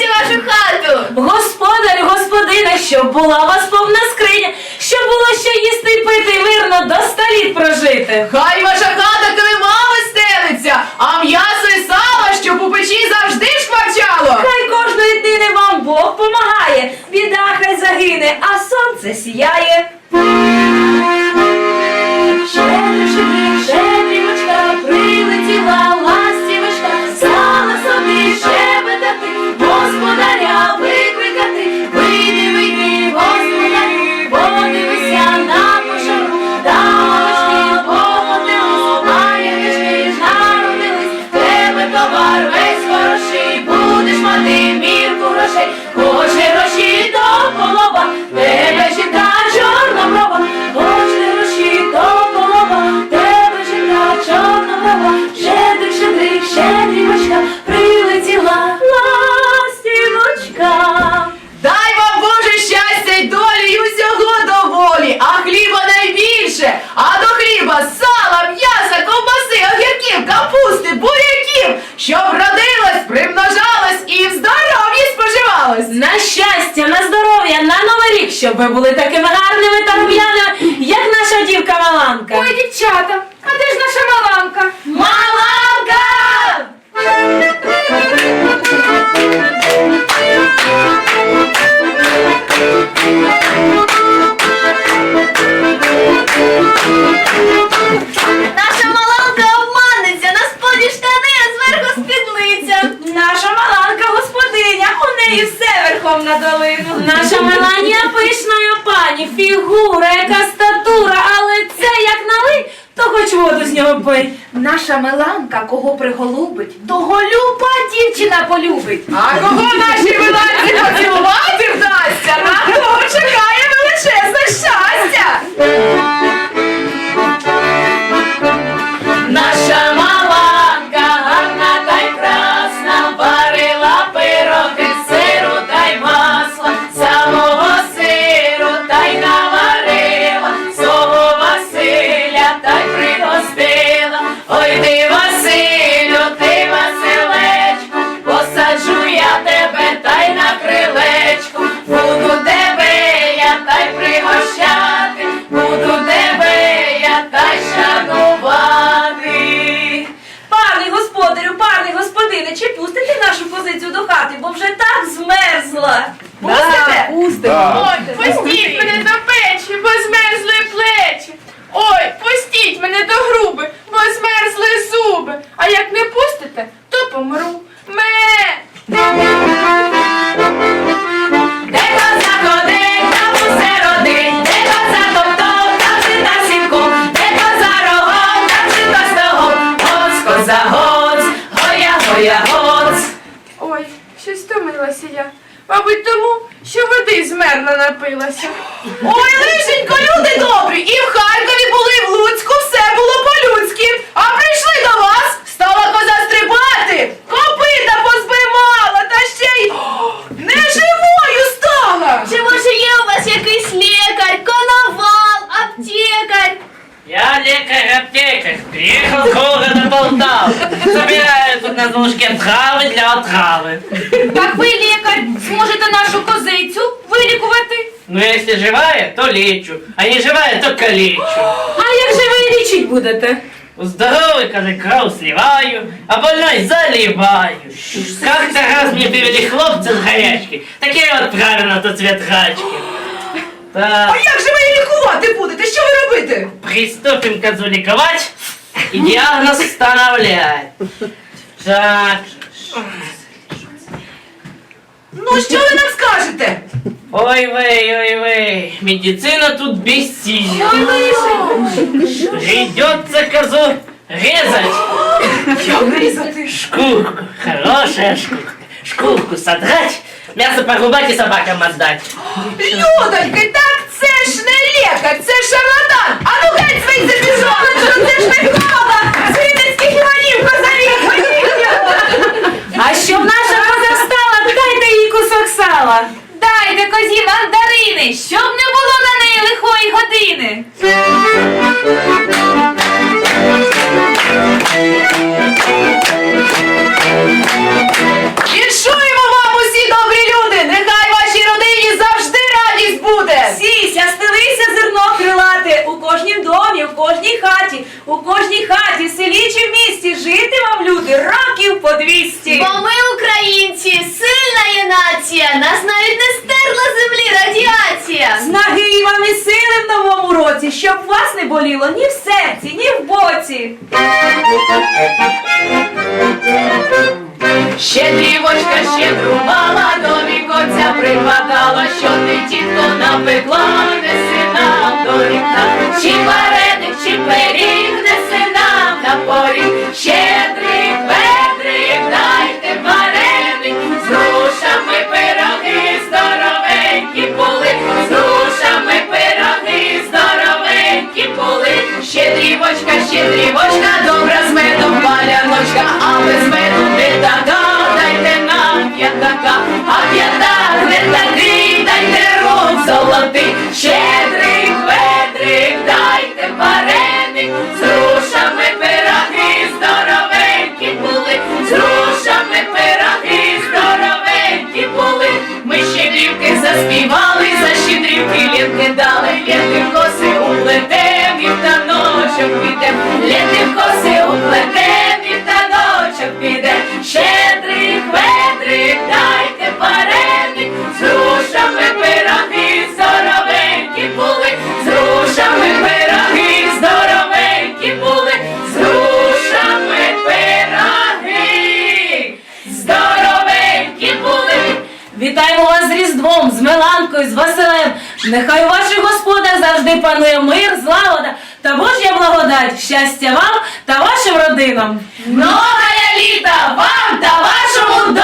І в вашу хату! Господарю, господине, щоб була у вас повна скриня, щоб було що їсти й пити, і мирно до століт прожити. Хай ваша хата килимами стелиться, а м'ясо і сало, щоб у печі завжди шкварчало. Хай кожної днини вам Бог помагає, біда хай загине, а сонце сіяє. Щоб родилось, примножалось і в здоров'ї споживалось. На щастя, на здоров'я, на новий рік, щоб ви були такими гарними та рум'яними, як наша дівка Маланка. Ой, дівчата, а де ж верхом на долину. Наша Меланія пишна пані, фігура, яка статура, але це як налий, то хоч воду з нього пий. Наша Меланка кого приголубить, того люба дівчина полюбить. А кого наші Меланці поцілувати змерла напилася. Ой, лишенько, люди добрі, і в Харкові були, і в Луцьку, все було по-людськи. А прийшли до вас, стала коза стрибати, копита позбивала, та ще й о, неживою стала. Чи може є у вас якийсь лікар, коновал, аптекар? Я лекарь-аптекарь, приехал с города Полтавы. Собираю тут на дружке травы для отравы. Так ви лікар, зможете нашу козицю вилікувати? Но если живая, то лечу, а не живая, то калечу. А як же ви лічить будете? У здоровой козы кровь сливаю, а больной заливаю. Как-то раз мне привели хлопца с горячки, так я его отправил на тот свет рачки. Так, А як же ви її лікувати будете? Що ви робите? приступим козу ликовать и диагноз встановлять. Так, Ну що ви нам скажете? Ой вей, ой вей, медицина тут бессильна. Придется козу резать. Шкурку, хорошая шкурка. Шкурку содрать, мясо порубать и собакам отдать. Людоньки, так це ж не лікар, це шарлатан! А ну геть звідси пішов! Це ж Микола! З Вінницьких Іванів козарів! А щоб наша коза встала, дайте їй кусок сала. Козі мандарини, щоб не було на неї лихої години. Кожнім домі, в кожній хаті, у кожній хаті, селі чи в місті. Жити вам люди років по двісті. Бо ми українці, сильна є нація, нас навіть не стерла з землі радіація. Снаги вам і сили в новому році, щоб вас не боліло ні в серці, ні в боці. Щедрівочка щедрувала, до віконця припадала, що ти тітко напекла, неси нам до вікна. Чи вареник, чи пиріг, неси нам на поріг. Щедрик, ведрик, дайте вареник, з грушами пироги, здоровенькі були, з грушами пироги, здоровенькі були. Щедрівочка, щедрівочка, добра з медом паляночка, а без меду не така, п'ятака, а п'ята не такий, дайте рук золотий, щедрий, ведрик, дайте вареник, Вітаємо вас з Різдвом, з Меланкою, з Василем. Нехай у ваших господах завжди панує мир, злагода та Божя благодать, щастя вам та вашим родинам. Нове літа вам та вашим